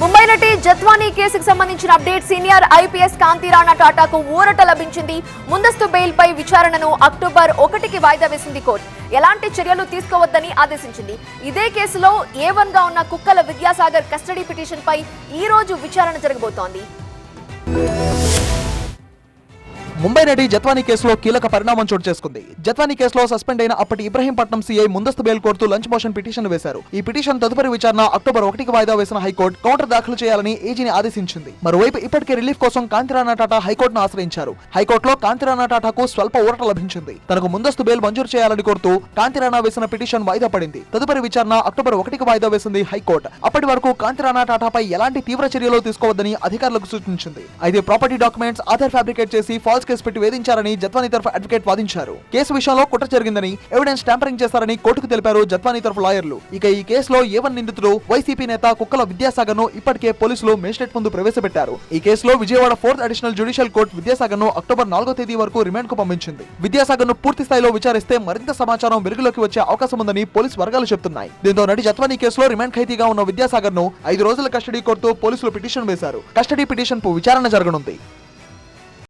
ముంబై నటి జత్వానీ కేసుకు సంబంధించిన update senior IPS Kanti Rana టాటాకు ఊరట లభించింది. ముందస్తు బెయిల్ పై విచారణను అక్టోబర్ ఒకటికి వాయిదా వేసింది కోర్టు. ఎలాంటి చర్యలు తీసుకోవద్దని ఆదేశించింది. ఇదే కేసులో ఏవన్గా ఉన్న కుక్కల విద్యాసాగర్ కస్టడీ పిటిషన్ పై ఈ రోజు విచారణ జరగబోతోంది. ముంబై నటి జత్వానీ కేసులో కీలక పరిణామం చోటు చేసుకుంది. జత్వానీ కేసులో సస్పెండ్ అయిన అప్పటి ఇబ్రహీంపట్నం సీఐ ముందస్తు bail court lunch motion petition వేశారు. ఈ పిటిషన్ తదుపరి విచారణ అక్టోబర్ ఒకటికి వాయిదా వేసిన హైకోర్టు కౌంటర్ దాఖలు చేయాలని ఏజీని ఆదేశించింది. మరోవైపు ఇప్పటికే రిలీఫ్ కోసం కాంతిరాణా టాటా హైకోర్టును ఆశ్రయించారు. హైకోర్టులో కాంతిరాణా టాటాకు స్వల్ప ఊరట లభించింది. తనకు ముందస్తు బెయిల్ మంజూరు చేయాలని కోరుతూ కాంతిరాణా వేసిన పిటిషన్ వాయిదా పడింది. తదుపరి విచారణ అక్టోబర్ ఒకటికి వాయిదా వేసింది హైకోర్టు. అప్పటి వరకు కాంతిరాణా టాటాపై ఎలాంటి తీవ్ర చర్యలు తీసుకోవద్దని అధికారులకు సూచించింది. అయితే ప్రాపర్టీ డాక్యుమెంట్స్ ఆధార్ ఫ్యాబ్రికేట్ చేసి ఫాల్స్ కేసు పెట్టి వేధించారని జత్వానీ తరఫు అడ్వకేట్ వాదించారు. కేసు విషయంలో కుట్ర జరిగిందని ఎవిడెన్స్ ట్యాంపరింగ్ చేశారని కోర్టుకు తెలిపారు జత్వానీ తరఫు లాయర్లు. ఇక ఈ కేసులో ఏవన్ నిందితుడు వైసీపీ నేత కుక్కల విద్యాసాగర్ను ఇప్పటికే పోలీసులు మేజిస్ట్రేట్ ముందు ప్రవేశపెట్టారు. ఈ కేసులో Vijayawada fourth additional judicial court విద్యాసాగర్ను October నాలుగో తేదీ వరకు రిమాండ్కు పంపించింది. విద్యాసాగర్ను పూర్తి స్థాయిలో విచారిస్తే మరింత సమాచారం వెలుగులోకి వచ్చే అవకాశం ఉందని పోలీసు వర్గాలు చెప్తున్నాయి. దీంతో నటి జత్వానీ కేసులో రిమాండ్ ఖైదీగా ఉన్న విద్యాసాగర్ను ఐదు రోజుల కస్టడీ కోర్టుతో పోలీసులు పిటిషన్ వేశారు. కస్టడీ పిటిషన్కు విచారణ జరగనుంది.